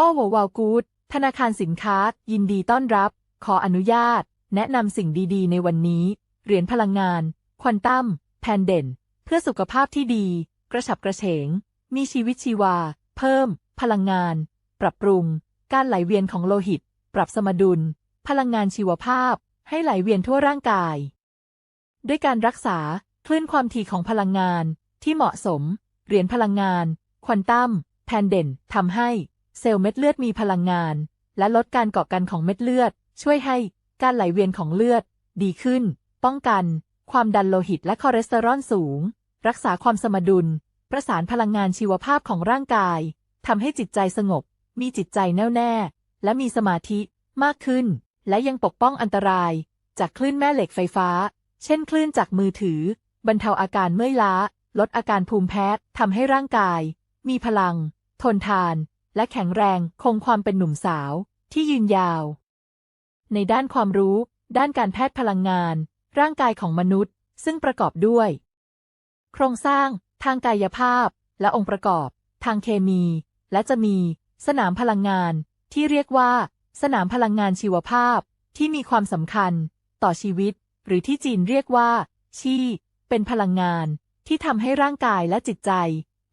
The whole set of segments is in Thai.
โอ้โหวาวกูดธนาคารสินค้า ยินดีต้อนรับ ขออนุญาต แนะนำสิ่งดีๆ ในวันนี้ เหรียญพลังงาน ควอนตัม แพนเด่น เพื่อสุขภาพที่ดี กระฉับกระเฉง มีชีวิตชีวา เพิ่ม พลังงาน ปรับปรุง การไหลเวียนของโลหิต ปรับสมดุล พลังงานชีวภาพ ให้ไหลเวียนทั่วร่างกาย ด้วยการรักษาคลื่นความถี่ของพลังงานที่เหมาะสม เหรียญพลังงาน ควอนตัม แพนเด่นทำให้ เซลล์เม็ดเลือดมีพลังงาน และลดการเกาะกันของเม็ดเลือด ช่วยให้การไหลเวียนของเลือด ดีขึ้น ป้องกัน ความดันโลหิตและคอเลสเตอรอลสูง รักษาความสมดุล ประสานพลังงานชีวภาพของร่างกายทำให้จิตใจสงบ มีจิตใจแน่วแน่ และมีสมาธิมากขึ้น และยังปกป้องอันตราย จากคลื่นแม่เหล็กไฟฟ้า เช่นคลื่นจากมือถือ บรรเทาอาการเมื่อยล้า ลดอาการภูมิแพ้ทำให้ร่างกาย มีพลัง ทนทาน และแข็งแรงคงความเป็นหนุ่มสาวที่ยืนยาว ในด้านความรู้ ด้านการแพทย์พลังงาน ร่างกายของมนุษย์ ซึ่งประกอบด้วย โครงสร้าง ทางกายภาพ และองค์ประกอบ ทางเคมี และจะมี สนามพลังงาน ที่เรียกว่า สนามพลังงานชีวภาพ ที่มีความสำคัญ ต่อชีวิต หรือที่จีนเรียกว่า ชี เป็นพลังงาน ที่ทำให้ร่างกายและจิตใจ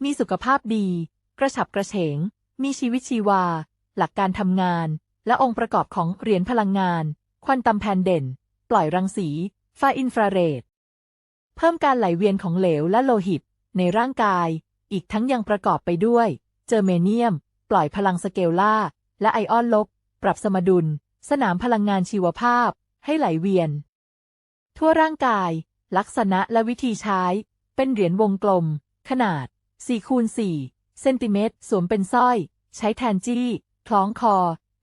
มีสุขภาพดี กระฉับกระเฉง มีชีวิตชีวา หลักการทำงาน และองค์ประกอบของเหรียญพลังงาน ควอนตัมแพนเด่น ปล่อยรังสีไฟอินฟราเรด เพิ่มการไหลเวียนของเหลวและโลหิต ในร่างกาย อีกทั้งยังประกอบไปด้วย เจอร์เมเนียม ปล่อยพลังสเกลล่า และไอออนลบ ปรับสมดุล สนามพลังงานชีวภาพ ให้ไหลเวียน ทั่วร่างกาย ลักษณะและวิธีใช้ เป็นเหรียญวงกลม ขนาด4คูณ4 เซนติเมตร สวมเป็นสร้อย ใช้แทนจี้ คล้องคอ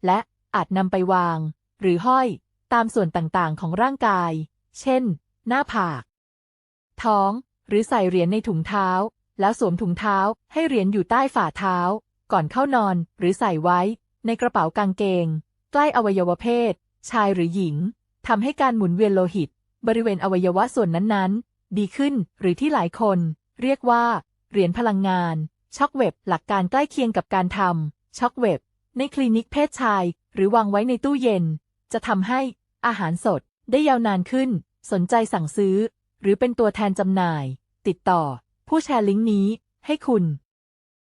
และอาจนำไปวาง หรือห้อย ตามส่วนต่างๆ ของร่างกาย เช่น หน้าผาก ท้อง หรือใส่เหรียญในถุงเท้า แล้วสวมถุงเท้าให้เหรียญอยู่ใต้ฝ่าเท้า ก่อนเข้านอน หรือใส่ไว้ ในกระเป๋ากางเกง ใกล้อวัยวะเพศ ชายหรือหญิงทำให้การหมุนเวียนโลหิต บริเวณอวัยวะส่วนนั้นๆ ดีขึ้น หรือที่หลายคน เรียกว่า เหรียญพลังงาน ช็อกเว็บหลักการใกล้เคียงกับการทำช็อกเว็บในคลินิกเพศชาย หรือวางไว้ในตู้เย็น จะทำให้อาหารสดได้ยาวนานขึ้น สนใจสั่งซื้อ หรือเป็นตัวแทนจำหน่าย ติดต่อ ผู้แชร์ลิงก์นี้ให้คุณ